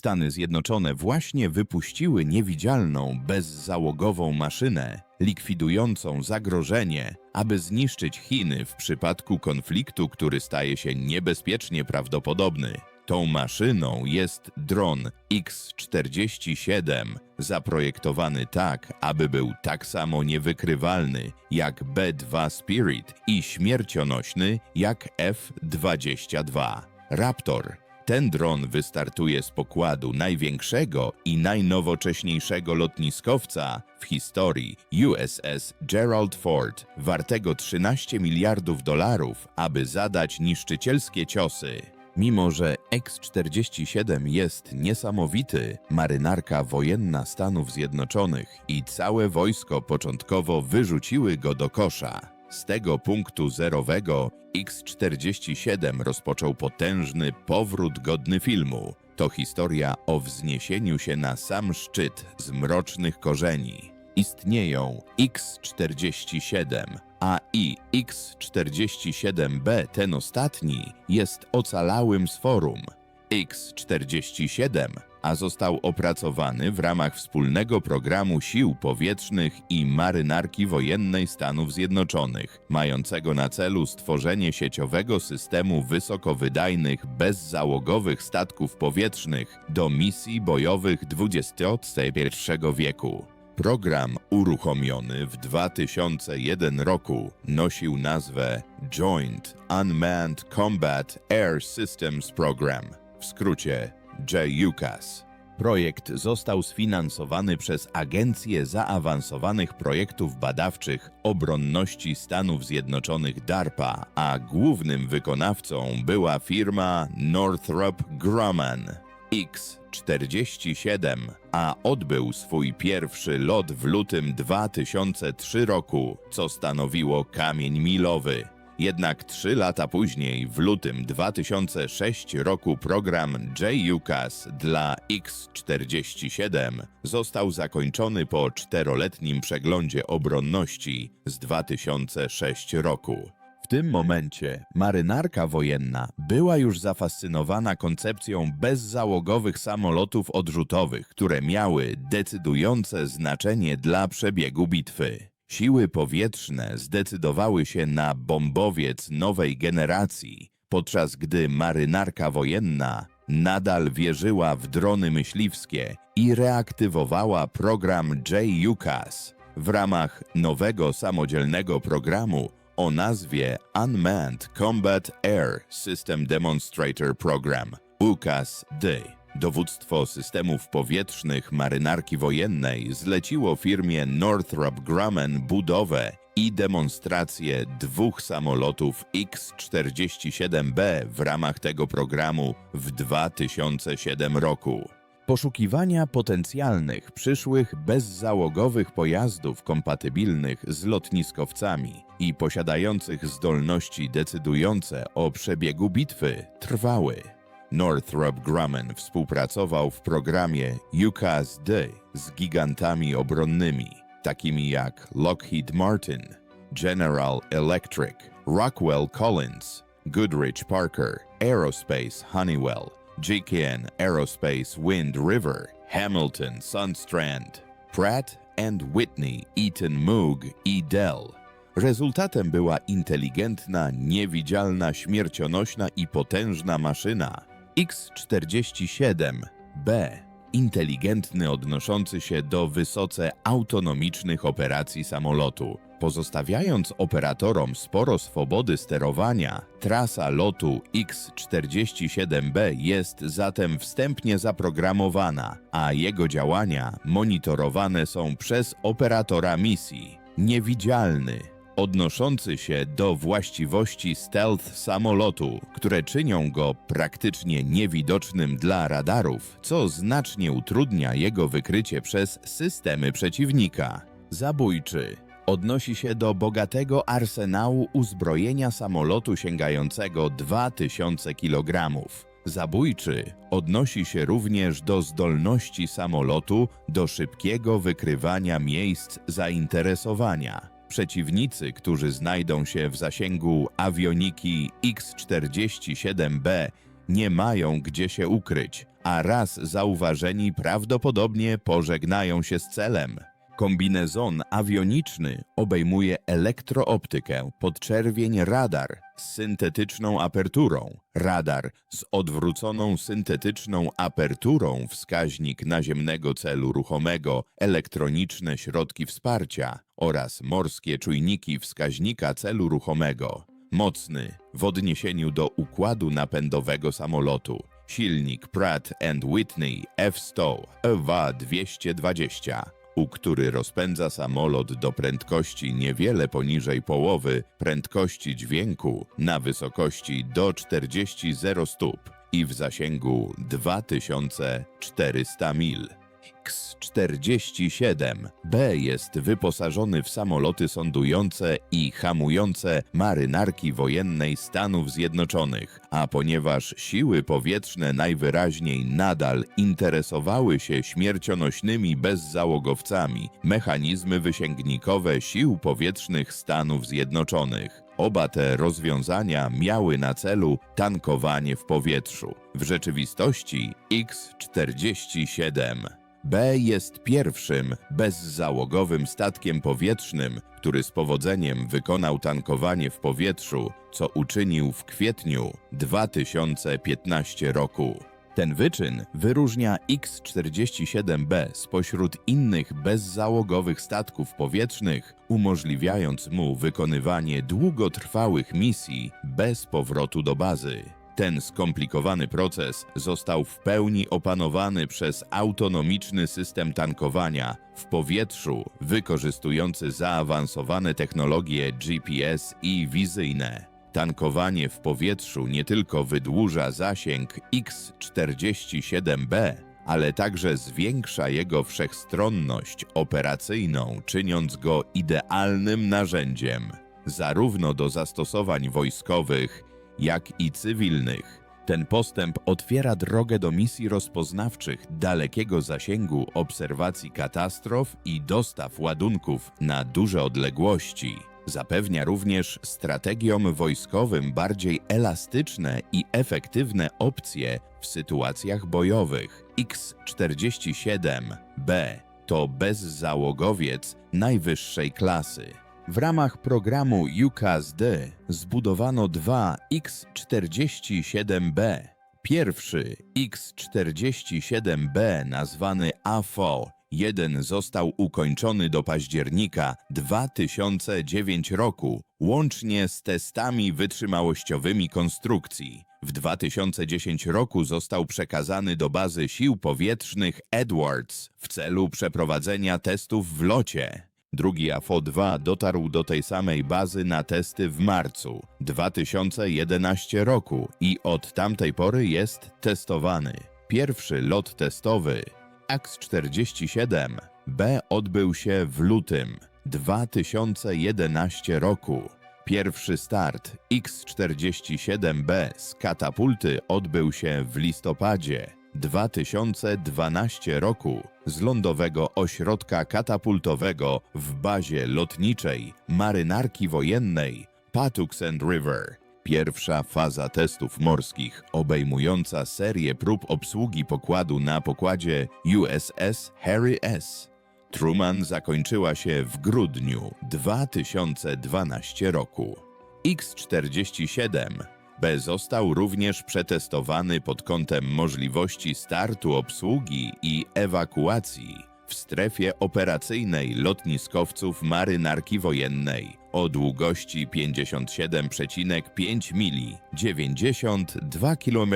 Stany Zjednoczone właśnie wypuściły niewidzialną, bezzałogową maszynę, likwidującą zagrożenie, aby zniszczyć Chiny w przypadku konfliktu, który staje się niebezpiecznie prawdopodobny. Tą maszyną jest dron X-47, zaprojektowany tak, aby był tak samo niewykrywalny jak B-2 Spirit i śmiercionośny jak F-22 Raptor. Ten dron wystartuje z pokładu największego i najnowocześniejszego lotniskowca w historii USS Gerald Ford, wartego 13 miliardów dolarów, aby zadać niszczycielskie ciosy. Mimo, że X-47 jest niesamowity, marynarka wojenna Stanów Zjednoczonych i całe wojsko początkowo wyrzuciły go do kosza. Z tego punktu zerowego X-47 rozpoczął potężny powrót godny filmu. To historia o wzniesieniu się na sam szczyt z mrocznych korzeni. Istnieją X-47, a i X-47B, ten ostatni, jest ocalałym z forum. X-47, a został opracowany w ramach wspólnego programu Sił Powietrznych i Marynarki Wojennej Stanów Zjednoczonych, mającego na celu stworzenie sieciowego systemu wysokowydajnych, bezzałogowych statków powietrznych do misji bojowych XXI wieku. Program uruchomiony w 2001 roku nosił nazwę Joint Unmanned Combat Air Systems Program, w skrócie JUCAS. Projekt został sfinansowany przez Agencję Zaawansowanych Projektów Badawczych Obronności Stanów Zjednoczonych DARPA, a głównym wykonawcą była firma Northrop Grumman. X-47, a odbył swój pierwszy lot w lutym 2003 roku, co stanowiło kamień milowy. Jednak trzy lata później, w lutym 2006 roku, program JUCAS dla X-47 został zakończony po czteroletnim przeglądzie obronności z 2006 roku. W tym momencie marynarka wojenna była już zafascynowana koncepcją bezzałogowych samolotów odrzutowych, które miały decydujące znaczenie dla przebiegu bitwy. Siły powietrzne zdecydowały się na bombowiec nowej generacji, podczas gdy marynarka wojenna nadal wierzyła w drony myśliwskie i reaktywowała program JUCAS. W ramach nowego samodzielnego programu o nazwie Unmanned Combat Air System Demonstrator Program UCAS-D. Dowództwo systemów powietrznych marynarki wojennej zleciło firmie Northrop Grumman budowę i demonstrację dwóch samolotów X-47B w ramach tego programu w 2007 roku. Poszukiwania potencjalnych przyszłych bezzałogowych pojazdów kompatybilnych z lotniskowcami i posiadających zdolności decydujące o przebiegu bitwy trwały. Northrop Grumman współpracował w programie UCAS-D z gigantami obronnymi, takimi jak Lockheed Martin, General Electric, Rockwell Collins, Goodrich Parker, Aerospace Honeywell, GKN Aerospace Wind River, Hamilton Sunstrand, Pratt and Whitney, Eaton Moog i Dell. Rezultatem była inteligentna, niewidzialna, śmiercionośna i potężna maszyna X-47B. Inteligentny, odnoszący się do wysoce autonomicznych operacji samolotu. Pozostawiając operatorom sporo swobody sterowania, trasa lotu X-47B jest zatem wstępnie zaprogramowana, a jego działania monitorowane są przez operatora misji. Niewidzialny, odnoszący się do właściwości stealth samolotu, które czynią go praktycznie niewidocznym dla radarów, co znacznie utrudnia jego wykrycie przez systemy przeciwnika. Zabójczy odnosi się do bogatego arsenału uzbrojenia samolotu sięgającego 2000 kg. Zabójczy odnosi się również do zdolności samolotu do szybkiego wykrywania miejsc zainteresowania. Przeciwnicy, którzy znajdą się w zasięgu awioniki X-47B, nie mają gdzie się ukryć, a raz zauważeni prawdopodobnie pożegnają się z celem. Kombinezon awioniczny obejmuje elektrooptykę, podczerwień radar z syntetyczną aperturą, radar z odwróconą syntetyczną aperturą, wskaźnik naziemnego celu ruchomego, elektroniczne środki wsparcia oraz morskie czujniki wskaźnika celu ruchomego. Mocny w odniesieniu do układu napędowego samolotu. Silnik Pratt Whitney F100 EWA-220 u który rozpędza samolot do prędkości niewiele poniżej połowy prędkości dźwięku na wysokości do 40 stóp i w zasięgu 2400 mil. X-47B jest wyposażony w samoloty sądujące i hamujące marynarki wojennej Stanów Zjednoczonych, a ponieważ siły powietrzne najwyraźniej nadal interesowały się śmiercionośnymi bezzałogowcami, mechanizmy wysięgnikowe sił powietrznych Stanów Zjednoczonych. Oba te rozwiązania miały na celu tankowanie w powietrzu. W rzeczywistości X-47 B jest pierwszym bezzałogowym statkiem powietrznym, który z powodzeniem wykonał tankowanie w powietrzu, co uczynił w kwietniu 2015 roku. Ten wyczyn wyróżnia X-47B spośród innych bezzałogowych statków powietrznych, umożliwiając mu wykonywanie długotrwałych misji bez powrotu do bazy. Ten skomplikowany proces został w pełni opanowany przez autonomiczny system tankowania w powietrzu, wykorzystujący zaawansowane technologie GPS i wizyjne. Tankowanie w powietrzu nie tylko wydłuża zasięg X-47B, ale także zwiększa jego wszechstronność operacyjną, czyniąc go idealnym narzędziem zarówno do zastosowań wojskowych, jak i cywilnych. Ten postęp otwiera drogę do misji rozpoznawczych dalekiego zasięgu obserwacji katastrof i dostaw ładunków na duże odległości. Zapewnia również strategiom wojskowym bardziej elastyczne i efektywne opcje w sytuacjach bojowych. X-47B to bezzałogowiec najwyższej klasy. W ramach programu UCAS-D zbudowano dwa X-47B. Pierwszy X-47B nazwany AFO Jeden został ukończony do października 2009 roku, łącznie z testami wytrzymałościowymi konstrukcji. W 2010 roku został przekazany do bazy sił powietrznych Edwards w celu przeprowadzenia testów w locie. Drugi AFO-2 dotarł do tej samej bazy na testy w marcu 2011 roku i od tamtej pory jest testowany. Pierwszy lot testowy X-47B odbył się w lutym 2011 roku. Pierwszy start X-47B z katapulty odbył się w listopadzie 2012 roku z lądowego ośrodka katapultowego w bazie lotniczej marynarki wojennej Patuxent River. Pierwsza faza testów morskich, obejmująca serię prób obsługi pokładu na pokładzie USS Harry S. Truman zakończyła się w grudniu 2012 roku. X-47 B został również przetestowany pod kątem możliwości startu obsługi i ewakuacji w strefie operacyjnej lotniskowców marynarki wojennej o długości 57,5 mili 92 km.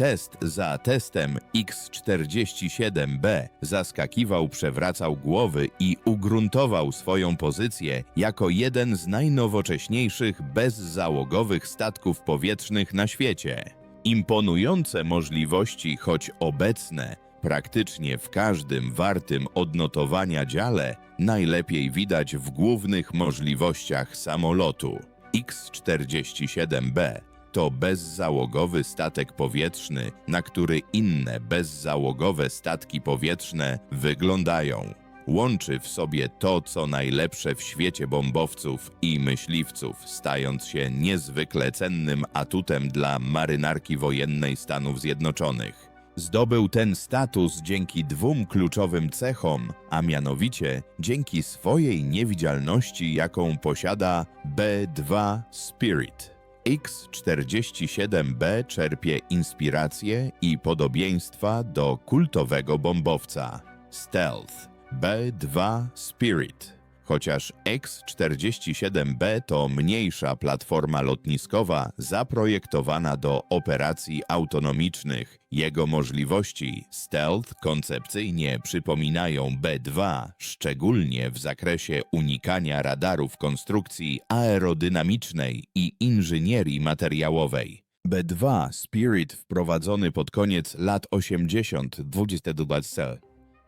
Test za testem X-47B zaskakiwał, przewracał głowy i ugruntował swoją pozycję jako jeden z najnowocześniejszych bezzałogowych statków powietrznych na świecie. Imponujące możliwości, choć obecne, praktycznie w każdym wartym odnotowania dziale, najlepiej widać w głównych możliwościach samolotu. X-47B to bezzałogowy statek powietrzny, na który inne bezzałogowe statki powietrzne wyglądają. Łączy w sobie to, co najlepsze w świecie bombowców i myśliwców, stając się niezwykle cennym atutem dla marynarki wojennej Stanów Zjednoczonych. Zdobył ten status dzięki dwóm kluczowym cechom, a mianowicie dzięki swojej niewidzialności, jaką posiada B2 Spirit. X-47B czerpie inspirację i podobieństwa do kultowego bombowca Stealth B2 Spirit. Chociaż X-47B to mniejsza platforma lotniskowa zaprojektowana do operacji autonomicznych, jego możliwości stealth koncepcyjnie przypominają B2, szczególnie w zakresie unikania radarów konstrukcji aerodynamicznej i inżynierii materiałowej. B2 Spirit wprowadzony pod koniec lat 80 XX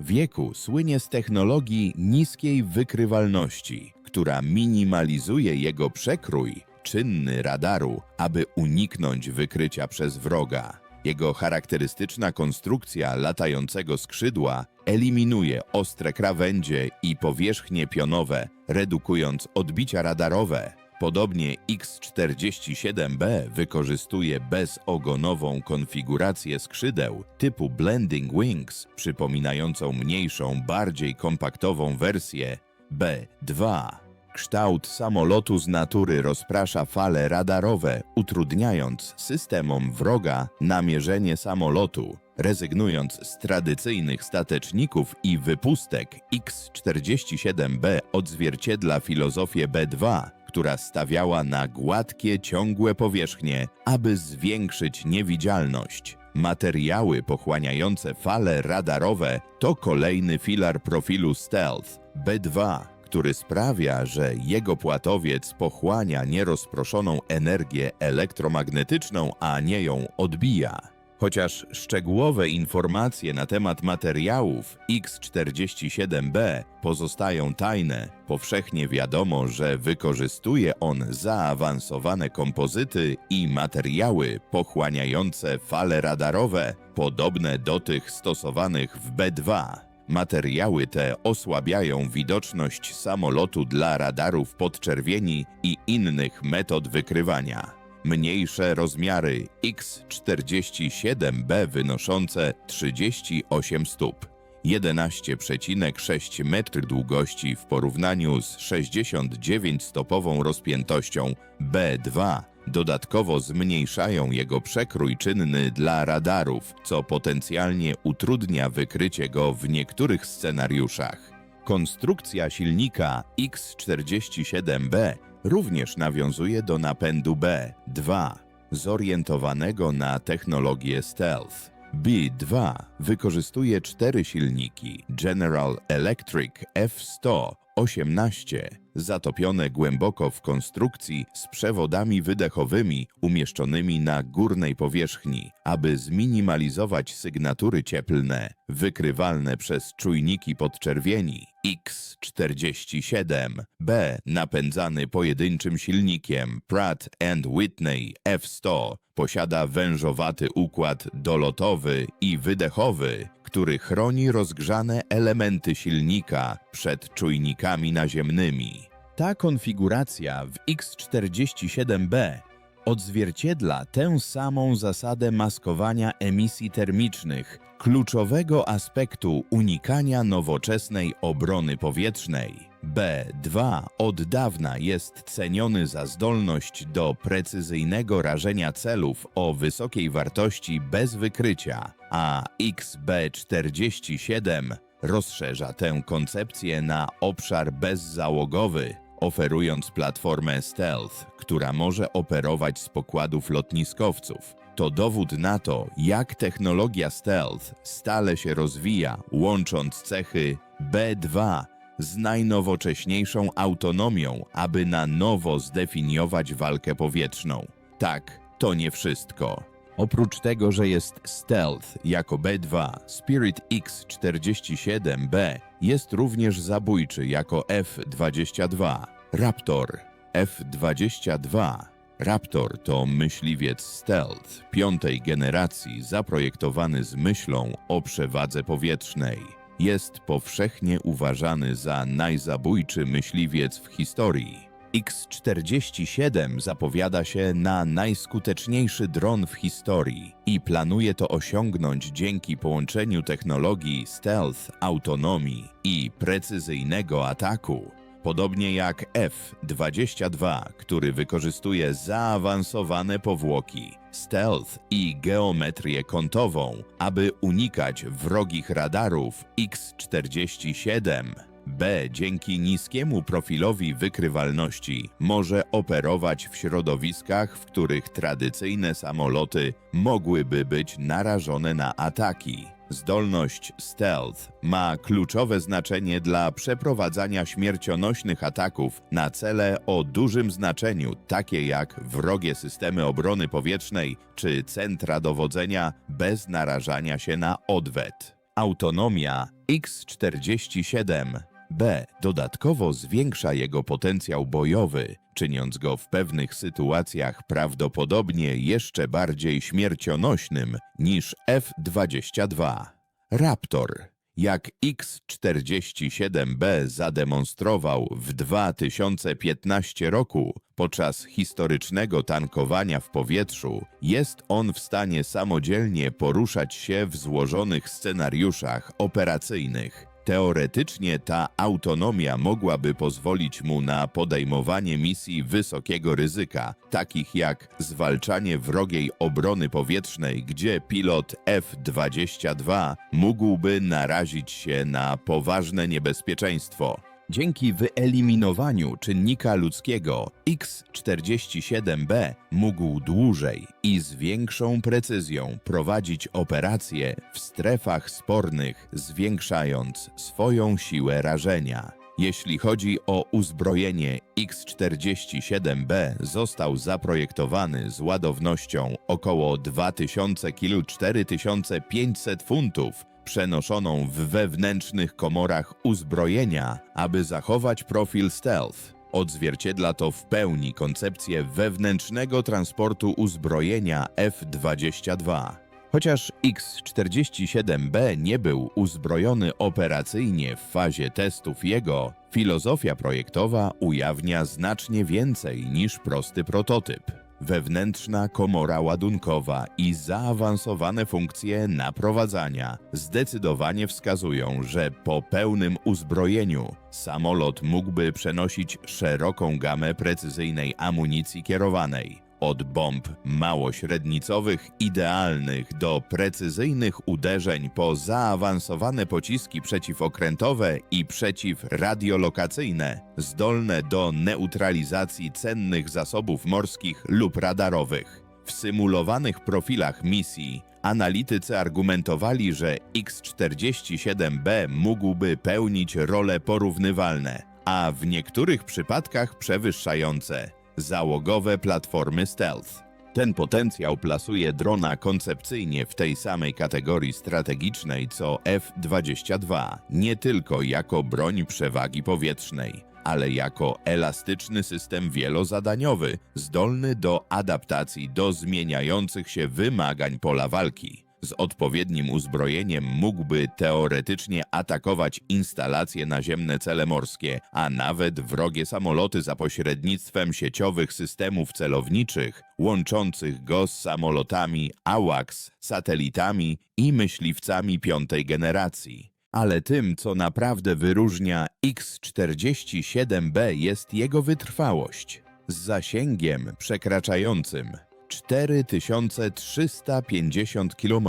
wieku słynie z technologii niskiej wykrywalności, która minimalizuje jego przekrój czynny radaru, aby uniknąć wykrycia przez wroga. Jego charakterystyczna konstrukcja latającego skrzydła eliminuje ostre krawędzie i powierzchnie pionowe, redukując odbicia radarowe. Podobnie X-47B wykorzystuje bezogonową konfigurację skrzydeł typu Blending Wings, przypominającą mniejszą, bardziej kompaktową wersję B2. Kształt samolotu z natury rozprasza fale radarowe, utrudniając systemom wroga namierzenie samolotu. Rezygnując z tradycyjnych stateczników i wypustek, X-47B odzwierciedla filozofię B2, która stawiała na gładkie, ciągłe powierzchnie, aby zwiększyć niewidzialność. Materiały pochłaniające fale radarowe to kolejny filar profilu Stealth B2, który sprawia, że jego płatowiec pochłania nierozproszoną energię elektromagnetyczną, a nie ją odbija. Chociaż szczegółowe informacje na temat materiałów X47B pozostają tajne, powszechnie wiadomo, że wykorzystuje on zaawansowane kompozyty i materiały pochłaniające fale radarowe, podobne do tych stosowanych w B2. Materiały te osłabiają widoczność samolotu dla radarów podczerwieni i innych metod wykrywania. Mniejsze rozmiary X47B wynoszące 38 stóp, 11,6 metr długości w porównaniu z 69-stopową rozpiętością B2 dodatkowo zmniejszają jego przekrój czynny dla radarów, co potencjalnie utrudnia wykrycie go w niektórych scenariuszach. Konstrukcja silnika X47B również nawiązuje do napędu B2, zorientowanego na technologię stealth. B2 wykorzystuje cztery silniki General Electric F100 18, zatopione głęboko w konstrukcji z przewodami wydechowymi umieszczonymi na górnej powierzchni, aby zminimalizować sygnatury cieplne wykrywalne przez czujniki podczerwieni. X47B napędzany pojedynczym silnikiem Pratt Whitney F100 posiada wężowaty układ dolotowy i wydechowy, który chroni rozgrzane elementy silnika przed czujnikami naziemnymi. Ta konfiguracja w X47B odzwierciedla tę samą zasadę maskowania emisji termicznych, kluczowego aspektu unikania nowoczesnej obrony powietrznej. B2 od dawna jest ceniony za zdolność do precyzyjnego rażenia celów o wysokiej wartości bez wykrycia, a XB47 rozszerza tę koncepcję na obszar bezzałogowy, oferując platformę stealth, która może operować z pokładów lotniskowców. To dowód na to, jak technologia stealth stale się rozwija, łącząc cechy B2 z najnowocześniejszą autonomią, aby na nowo zdefiniować walkę powietrzną. Tak, to nie wszystko. Oprócz tego, że jest stealth jako B2, Spirit X-47B jest również zabójczy jako F-22. Raptor F-22 Raptor to myśliwiec stealth piątej generacji zaprojektowany z myślą o przewadze powietrznej. Jest powszechnie uważany za najzabójczy myśliwiec w historii. X-47 zapowiada się na najskuteczniejszy dron w historii i planuje to osiągnąć dzięki połączeniu technologii stealth, autonomii i precyzyjnego ataku. Podobnie jak F-22, który wykorzystuje zaawansowane powłoki, stealth i geometrię kątową, aby unikać wrogich radarów X-47. B dzięki niskiemu profilowi wykrywalności może operować w środowiskach, w których tradycyjne samoloty mogłyby być narażone na ataki. Zdolność stealth ma kluczowe znaczenie dla przeprowadzania śmiercionośnych ataków na cele o dużym znaczeniu, takie jak wrogie systemy obrony powietrznej czy centra dowodzenia bez narażania się na odwet. Autonomia X-47 B. Dodatkowo zwiększa jego potencjał bojowy, czyniąc go w pewnych sytuacjach prawdopodobnie jeszcze bardziej śmiercionośnym niż F-22. Raptor, jak X-47B zademonstrował w 2015 roku podczas historycznego tankowania w powietrzu, jest on w stanie samodzielnie poruszać się w złożonych scenariuszach operacyjnych. Teoretycznie ta autonomia mogłaby pozwolić mu na podejmowanie misji wysokiego ryzyka, takich jak zwalczanie wrogiej obrony powietrznej, gdzie pilot F-22 mógłby narazić się na poważne niebezpieczeństwo. Dzięki wyeliminowaniu czynnika ludzkiego, X-47B mógł dłużej i z większą precyzją prowadzić operacje w strefach spornych, zwiększając swoją siłę rażenia. Jeśli chodzi o uzbrojenie, X-47B został zaprojektowany z ładownością około 2000 kg 4500 funtów, przenoszoną w wewnętrznych komorach uzbrojenia, aby zachować profil stealth. Odzwierciedla to w pełni koncepcję wewnętrznego transportu uzbrojenia F-22. Chociaż X-47B nie był uzbrojony operacyjnie w fazie testów jego, filozofia projektowa ujawnia znacznie więcej niż prosty prototyp. Wewnętrzna komora ładunkowa i zaawansowane funkcje naprowadzania zdecydowanie wskazują, że po pełnym uzbrojeniu samolot mógłby przenosić szeroką gamę precyzyjnej amunicji kierowanej. Od bomb małośrednicowych idealnych do precyzyjnych uderzeń po zaawansowane pociski przeciwokrętowe i przeciwradiolokacyjne, zdolne do neutralizacji cennych zasobów morskich lub radarowych. W symulowanych profilach misji analitycy argumentowali, że X-47B mógłby pełnić role porównywalne, a w niektórych przypadkach przewyższające załogowe platformy stealth. Ten potencjał plasuje drona koncepcyjnie w tej samej kategorii strategicznej co F-22, nie tylko jako broń przewagi powietrznej, ale jako elastyczny system wielozadaniowy, zdolny do adaptacji do zmieniających się wymagań pola walki. Z odpowiednim uzbrojeniem mógłby teoretycznie atakować instalacje naziemne cele morskie, a nawet wrogie samoloty za pośrednictwem sieciowych systemów celowniczych, łączących go z samolotami AWACS, satelitami i myśliwcami piątej generacji. Ale tym, co naprawdę wyróżnia X-47B jest jego wytrwałość. Z zasięgiem przekraczającym 4350 km,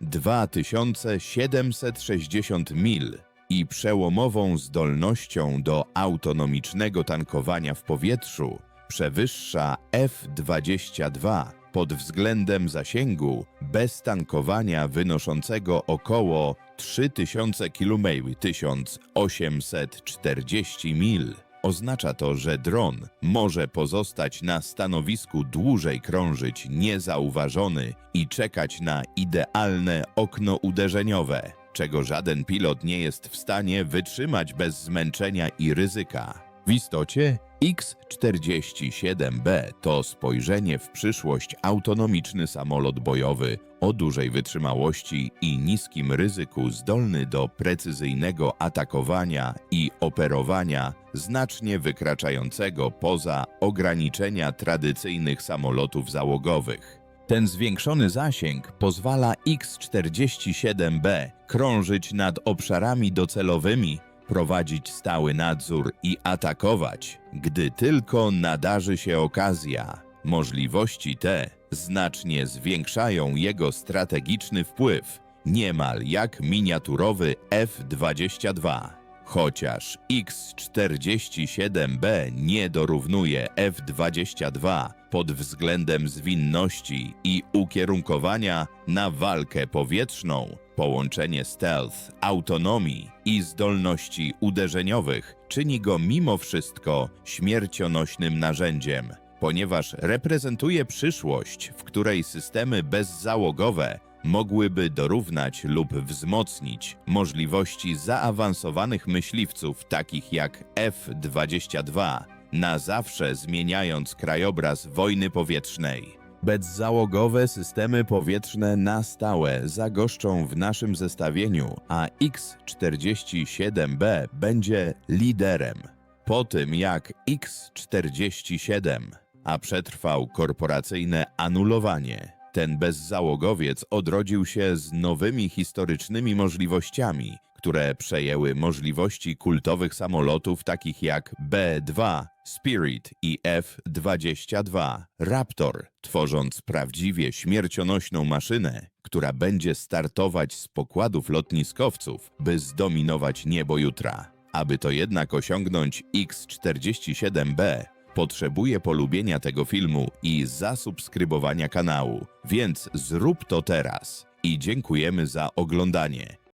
2760 mil i przełomową zdolnością do autonomicznego tankowania w powietrzu przewyższa F-22 pod względem zasięgu bez tankowania wynoszącego około 3000 km 1840 mil. Oznacza to, że dron może pozostać na stanowisku dłużej krążyć niezauważony i czekać na idealne okno uderzeniowe, czego żaden pilot nie jest w stanie wytrzymać bez zmęczenia i ryzyka. W istocie X-47B to spojrzenie w przyszłość autonomiczny samolot bojowy o dużej wytrzymałości i niskim ryzyku zdolny do precyzyjnego atakowania i operowania znacznie wykraczającego poza ograniczenia tradycyjnych samolotów załogowych. Ten zwiększony zasięg pozwala X-47B krążyć nad obszarami docelowymi, prowadzić stały nadzór i atakować, gdy tylko nadarzy się okazja. Możliwości te znacznie zwiększają jego strategiczny wpływ, niemal jak miniaturowy F-22. Chociaż X-47B nie dorównuje F-22 pod względem zwinności i ukierunkowania na walkę powietrzną, połączenie stealth, autonomii i zdolności uderzeniowych czyni go mimo wszystko śmiercionośnym narzędziem, ponieważ reprezentuje przyszłość, w której systemy bezzałogowe mogłyby dorównać lub wzmocnić możliwości zaawansowanych myśliwców takich jak F-22, na zawsze zmieniając krajobraz wojny powietrznej. Bezzałogowe systemy powietrzne na stałe zagoszczą w naszym zestawieniu, a X-47B będzie liderem. Po tym jak X-47, a przetrwał korporacyjne anulowanie, ten bezzałogowiec odrodził się z nowymi historycznymi możliwościami, które przejęły możliwości kultowych samolotów takich jak B-2, Spirit i F-22 Raptor, tworząc prawdziwie śmiercionośną maszynę, która będzie startować z pokładów lotniskowców, by zdominować niebo jutra. Aby to jednak osiągnąć X-47B, potrzebuje polubienia tego filmu i zasubskrybowania kanału, więc zrób to teraz. I dziękujemy za oglądanie.